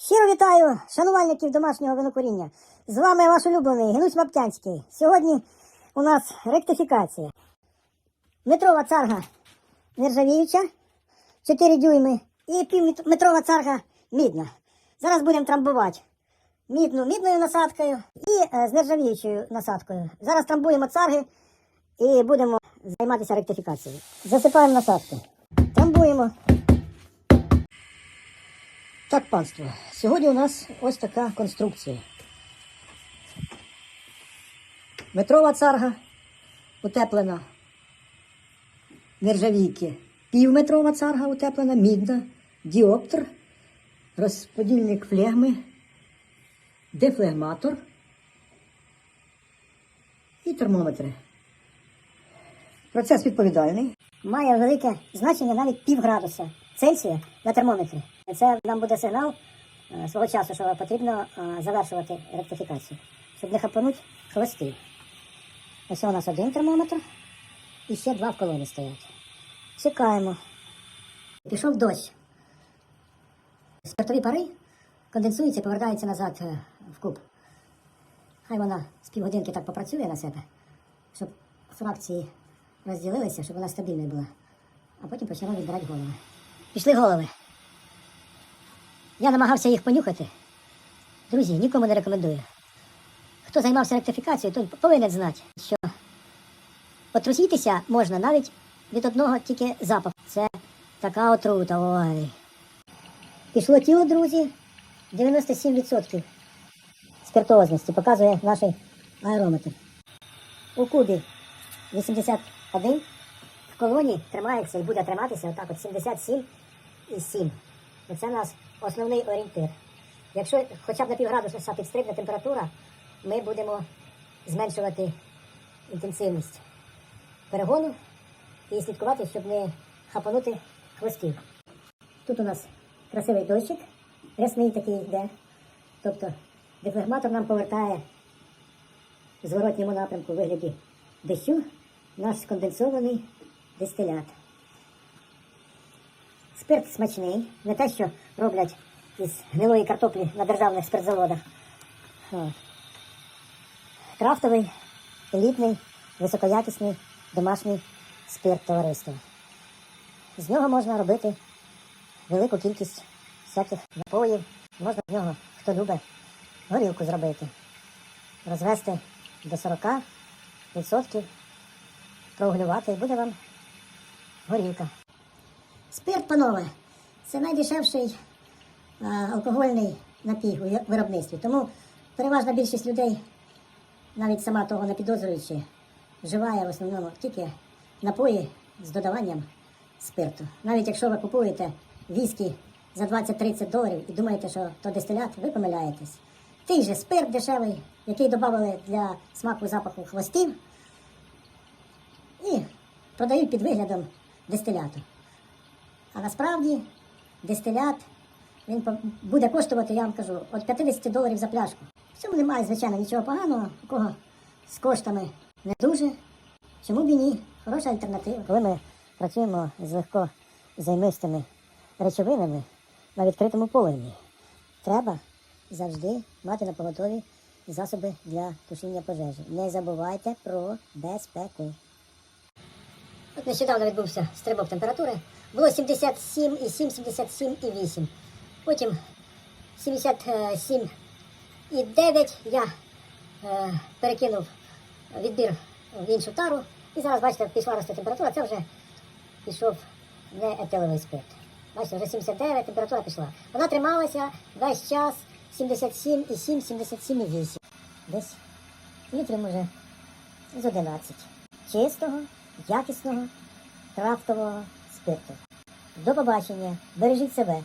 Щиро вітаю шанувальників домашнього винокуріння. З вами ваш улюблений Генусь Маптянський. Сьогодні у нас ректифікація. Метрова царга нержавіюча, 4 дюйми, і півметрова царга мідна. Зараз будемо трамбувати мідну мідною насадкою і е, з нержавіючою насадкою. Зараз трамбуємо царги і будемо займатися ректифікацією. Засипаємо насадки. Трамбуємо. Так, панство, сьогодні у нас ось така конструкція. Метрова царга утеплена нержавійки. Півметрова царга утеплена, мідна, діоптер, розподільник флегми, дефлегматор і термометри. Процес відповідальний. Має велике значення навіть пів градуса Цельсія на термометрі. Це нам буде сигнал е, свого часу, що потрібно е, завершувати ректифікацію, щоб не хапануть хвости. Ось у нас один термометр і ще два в колоні стоять. Чекаємо. Пішов дощ. Спиртові пари конденсуються і повертаються назад е, в куб. Хай вона з півгодинки так попрацює на себе, щоб фракції розділилися, щоб вона стабільною була. А потім почала відбирати голови. Пішли голови. Я намагався їх понюхати. Друзі, нікому не рекомендую. Хто займався ректифікацією, той повинен знати, що отрусітися можна навіть від одного тільки запаху. Це така отрута. Ой. Пішло тіло, друзі, 97% спиртозності, показує наш аерометр. У кубі 81, в колоні тримається і буде триматися отак от 77 і 7. Оце у нас основний орієнтир. Якщо хоча б на півградуса підстрибне температура, ми будемо зменшувати інтенсивність перегону і слідкувати, щоб не хапанути хвостів. Тут у нас красивий дощик, рясний такий йде. Тобто дефлегматор нам повертає в зворотньому напрямку у вигляді дощу наш сконденсований дистилят. Спирт смачний, не те, що роблять із гнилої картоплі на державних спиртзаводах. Крафтовий, елітний, високоякісний домашній спирт товариства. З нього можна робити велику кількість всяких напоїв. Можна з нього, хто любить, горілку зробити. Розвести до 40%, проуглювати і буде вам горілка. Спирт, панове, це найдешевший а, алкогольний напій у виробництві. Тому переважна більшість людей, навіть сама того не підозрюючи, вживає в основному тільки напої з додаванням спирту. Навіть якщо ви купуєте віскі за 20-30 доларів і думаєте, що то дистилят, ви помиляєтесь. Той же спирт дешевий, який додали для смаку запаху хвостів, і продають під виглядом дистиляту. А насправді дистилят він буде коштувати, я вам кажу, від 50 доларів за пляшку. В цьому немає, звичайно, нічого поганого, у кого з коштами не дуже. Чому б і ні? Хороша альтернатива. Коли ми працюємо з легко займистими речовинами на відкритому полум'ї, треба завжди мати на поготові засоби для тушіння пожежі. Не забувайте про безпеку. От нещодавно відбувся стрибок температури. Було 77,7, 77,8. Потім 77,9 я е, перекинув відбір в іншу тару. І зараз, бачите, пішла рости температура, це вже пішов не етиловий спирт. Бачите, вже 79 температура пішла. Вона трималася весь час 77,7, 77,8. Десь літрів може з 11. Чистого, якісного, крафтового спирту. До побачення. Бережіть себе.